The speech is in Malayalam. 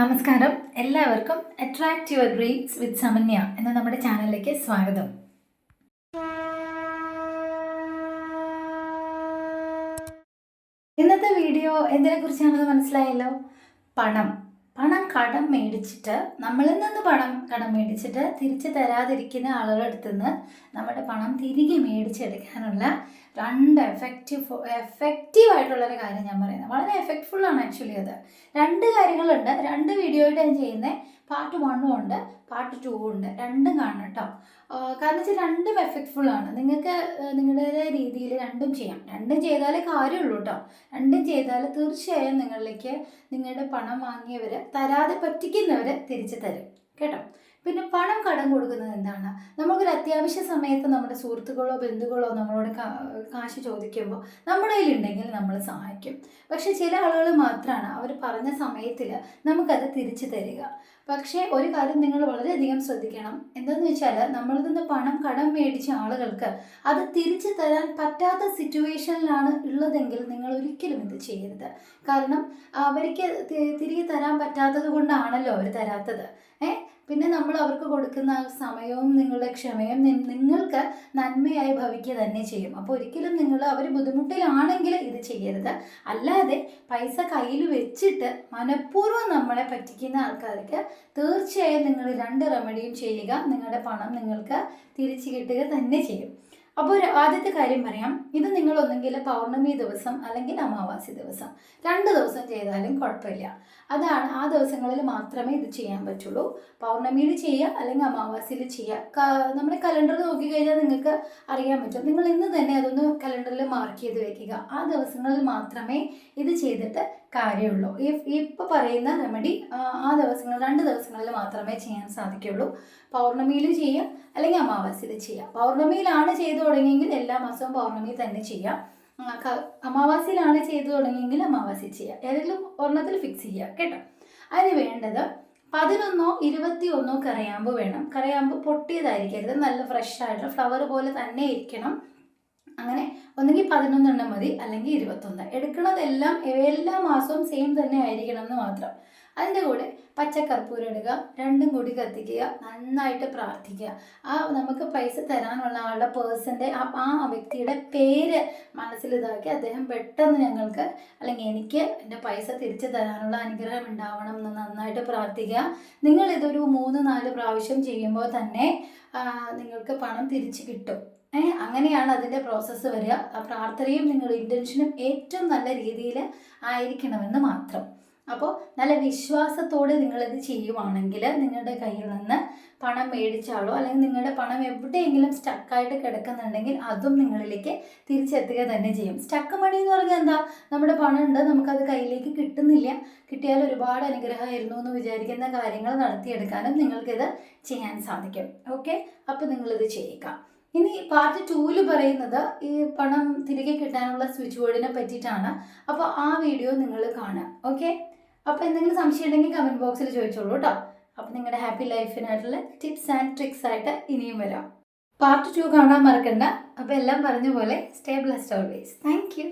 നമസ്കാരം. എല്ലാവർക്കും attract your dreams with Samanya എന്ന നമ്മുടെ ചാനലിലേക്ക് സ്വാഗതം. ഇന്നത്തെ വീഡിയോ എന്തിനെ കുറിച്ചാണെന്ന് മനസ്സിലായല്ലോ? പണം. പണം കടം മേടിച്ചിട്ട് നമ്മളിൽ നിന്ന് പണം കടം മേടിച്ചിട്ട് തിരിച്ചു തരാതിരിക്കുന്ന ആളുകളുടെ അടുത്ത് നിന്ന് നമ്മുടെ പണം തിരികെ മേടിച്ചെടുക്കാനുള്ള രണ്ട് എഫക്റ്റീവ് എഫക്റ്റീവ് ആയിട്ടുള്ളൊരു കാര്യം ഞാൻ പറയുന്നത് വളരെ എഫക്റ്റ്ഫുൾ ആണ് ആക്ച്വലി അത്. രണ്ട് കാര്യങ്ങളുണ്ട്. രണ്ട് വീഡിയോയുടെ ഞാൻ ചെയ്യുന്നത് പാർട്ട് വണ്ണും ഉണ്ട് പാർട്ട് ടൂ ഉണ്ട്. രണ്ടും കാണണം കേട്ടോ കാരണം വെച്ചാൽ രണ്ടും എഫക്റ്റ്ഫുൾ ആണ്. നിങ്ങൾക്ക് നിങ്ങളുടെ രീതിയിൽ രണ്ടും ചെയ്യാം. രണ്ടും ചെയ്താലേ കാര്യമുള്ളൂ കേട്ടോ രണ്ടും ചെയ്താൽ തീർച്ചയായും നിങ്ങളിലേക്ക് നിങ്ങളുടെ പണം വാങ്ങിയവർ തരാതെ പറ്റിക്കുന്നവർ തിരിച്ചു തരും. കേട്ടോ? പിന്നെ പണം കടം കൊടുക്കുന്നത് എന്താണ്? നമുക്കൊരു അത്യാവശ്യ സമയത്ത് നമ്മുടെ സുഹൃത്തുക്കളോ ബന്ധുക്കളോ നമ്മളോട് കാശ് ചോദിക്കുമ്പോൾ നമ്മുടെ കയ്യിലുണ്ടെങ്കിൽ നമ്മൾ സഹായിക്കും. പക്ഷെ ചില ആളുകൾ മാത്രമാണ് അവർ പറഞ്ഞ സമയത്തിൽ നമുക്കത് തിരിച്ചു തരിക. പക്ഷേ ഒരു കാര്യം നിങ്ങൾ വളരെയധികം ശ്രദ്ധിക്കണം. എന്താണെന്ന് വെച്ചാൽ നമ്മളിൽ നിന്ന് പണം കടം മേടിച്ച ആളുകൾക്ക് അത് തിരിച്ചു തരാൻ പറ്റാത്ത സിറ്റുവേഷനിലാണ് ഉള്ളതെങ്കിൽ നിങ്ങൾ ഒരിക്കലും ഇത് ചെയ്യരുത്. കാരണം അവർക്ക് തിരികെ തരാൻ പറ്റാത്തത് കൊണ്ടാണല്ലോ അവർ തരാത്തത്. ഏ? പിന്നെ നമ്മൾ അവർക്ക് കൊടുക്കുന്ന സമയവും നിങ്ങളുടെ ക്ഷമയും നിങ്ങൾക്ക് നന്മയായി ഭവിക്കുക തന്നെ ചെയ്യും. അപ്പോൾ ഒരിക്കലും നിങ്ങൾ അവർ ബുദ്ധിമുട്ടിലാണെങ്കിൽ ഇത് ചെയ്യരുത്. അല്ലാതെ പൈസ കയ്യിൽ വെച്ചിട്ട് മനഃപൂർവം നമ്മളെ പറ്റിക്കുന്ന ആൾക്കാർക്ക് തീർച്ചയായും നിങ്ങൾ രണ്ട് റെമഡിയും ചെയ്യുക. നിങ്ങളുടെ പണം നിങ്ങൾക്ക് തിരിച്ചു കിട്ടുക തന്നെ ചെയ്യും. അപ്പോൾ ഒരു ആദ്യത്തെ കാര്യം പറയാം. ഇത് നിങ്ങൾ ഒന്നെങ്കിൽ പൗർണമി ദിവസം അല്ലെങ്കിൽ അമാവാസി ദിവസം. രണ്ട് ദിവസം ചെയ്താലും കുഴപ്പമില്ല. അതാണ് ആ ദിവസങ്ങളിൽ മാത്രമേ ഇത് ചെയ്യാൻ പറ്റുള്ളൂ. പൗർണമിയിൽ ചെയ്യുക അല്ലെങ്കിൽ അമാവാസിയിൽ ചെയ്യുക. നമ്മുടെ കലണ്ടർ നോക്കിക്കഴിഞ്ഞാൽ നിങ്ങൾക്ക് അറിയാൻ പറ്റും. നിങ്ങൾ ഇന്ന് തന്നെ അതൊന്ന് കലണ്ടറിൽ മാർക്ക് ചെയ്ത് വെക്കുക. ആ ദിവസങ്ങളിൽ മാത്രമേ ഇത് ചെയ്തിട്ട് കാര്യമുള്ളൂ. ഈ ഇപ്പോൾ പറയുന്ന റെമഡി ആ ദിവസങ്ങൾ രണ്ട് ദിവസങ്ങളിൽ മാത്രമേ ചെയ്യാൻ സാധിക്കുള്ളൂ. പൗർണമിയിൽ ചെയ്യാം അല്ലെങ്കിൽ അമാവാസ്യയിൽ ചെയ്യാം. പൗർണമിയിലാണ് ചെയ്തു തുടങ്ങിയെങ്കിൽ എല്ലാ മാസവും പൗർണമി തന്നെ ചെയ്യാം. അമാവാസ്യയിലാണ് ചെയ്തു തുടങ്ങിയെങ്കിൽ അമാവാസ്യ ചെയ്യാം. ഏതെങ്കിലും ഒരെണ്ണത്തിൽ ഫിക്സ് ചെയ്യുക കേട്ടോ? അതിന് വേണ്ടത് പതിനൊന്നോ ഇരുപത്തി ഒന്നോ കറയാമ്പ് വേണം. കറയാമ്പ് പൊട്ടിയതായിരിക്കരുത്. നല്ല ഫ്രഷ് ആയിട്ട് ഫ്ലവർ പോലെ തന്നെ ഇരിക്കണം. അങ്ങനെ ഒന്നുകിൽ പതിനൊന്നെണ്ണം മതി അല്ലെങ്കിൽ ഇരുപത്തൊന്ന്. എടുക്കുന്നതെല്ലാം എല്ലാ മാസവും സെയിം തന്നെ ആയിരിക്കണം എന്ന് മാത്രം. അതിന്റെ കൂടെ പച്ചക്കർപ്പൂരം ഇടുക രണ്ടും കൂടി കത്തിക്കുക നന്നായിട്ട് പ്രാർത്ഥിക്കുക. ആ നമുക്ക് പൈസ തരാനുള്ള ആളുടെ പേഴ്സന്റെ ആ ആ വ്യക്തിയുടെ പേര് മനസ്സിൽ ഇതാക്കി അദ്ദേഹം പെട്ടെന്ന് ഞങ്ങൾക്ക് അല്ലെങ്കിൽ എനിക്ക് എന്റെ പൈസ തിരിച്ചു തരാനുള്ള അനുഗ്രഹം ഉണ്ടാവണം എന്ന് നന്നായിട്ട് പ്രാർത്ഥിക്കുക. നിങ്ങൾ ഇതൊരു മൂന്ന് നാല് പ്രാവശ്യം ചെയ്യുമ്പോൾ തന്നെ നിങ്ങൾക്ക് പണം തിരിച്ചു കിട്ടും. അങ്ങനെയാണ് അതിന്റെ പ്രോസസ്സ് വരിക. ആ പ്രാർത്ഥനയും നിങ്ങളുടെ ഇന്റൻഷനും ഏറ്റവും നല്ല രീതിയിൽ ആയിരിക്കണമെന്ന് മാത്രം. അപ്പോൾ നല്ല വിശ്വാസത്തോടെ നിങ്ങളിത് ചെയ്യുവാണെങ്കിൽ നിങ്ങളുടെ കയ്യിൽ നിന്ന് പണം മേടിച്ചാലോ അല്ലെങ്കിൽ നിങ്ങളുടെ പണം എവിടെയെങ്കിലും സ്റ്റക്കായിട്ട് കിടക്കുന്നുണ്ടെങ്കിൽ അതും നിങ്ങളിലേക്ക് തിരിച്ചെത്തുക തന്നെ ചെയ്യും. സ്റ്റക്ക് മണി എന്ന് പറഞ്ഞാൽ എന്താ? നമ്മുടെ പണം ഉണ്ട് നമുക്കത് കയ്യിലേക്ക് കിട്ടുന്നില്ല. കിട്ടിയാൽ ഒരുപാട് അനുഗ്രഹമായിരുന്നു എന്ന് വിചാരിക്കുന്ന കാര്യങ്ങൾ നടത്തിയെടുക്കാനും നിങ്ങൾക്കിത് ചെയ്യാൻ സാധിക്കും. ഓക്കെ അപ്പോൾ നിങ്ങളിത് ചെയ്യുക. ഇനി പാർട്ട് ടൂവിൽ പറയുന്നത് ഈ പണം തിരികെ കിട്ടാനുള്ള സ്വിച്ച് ബോർഡിനെ പറ്റിയിട്ടാണ്. അപ്പോൾ ആ വീഡിയോ നിങ്ങൾ കാണുക. ഓക്കെ അപ്പോൾ എന്തെങ്കിലും സംശയം ഉണ്ടെങ്കിൽ കമന്റ് ബോക്സിൽ ചോദിച്ചോളൂ കേട്ടോ അപ്പോൾ നിങ്ങളുടെ ഹാപ്പി ലൈഫിനായിട്ടുള്ള ടിപ്സ് ആൻഡ് ട്രിക്സ് ആയിട്ട് ഇനിയും വരാം. പാർട്ട് ടു കാണാൻ മറക്കണ്ട. അപ്പോൾ എല്ലാം പറഞ്ഞ പോലെ stay blessed always thank you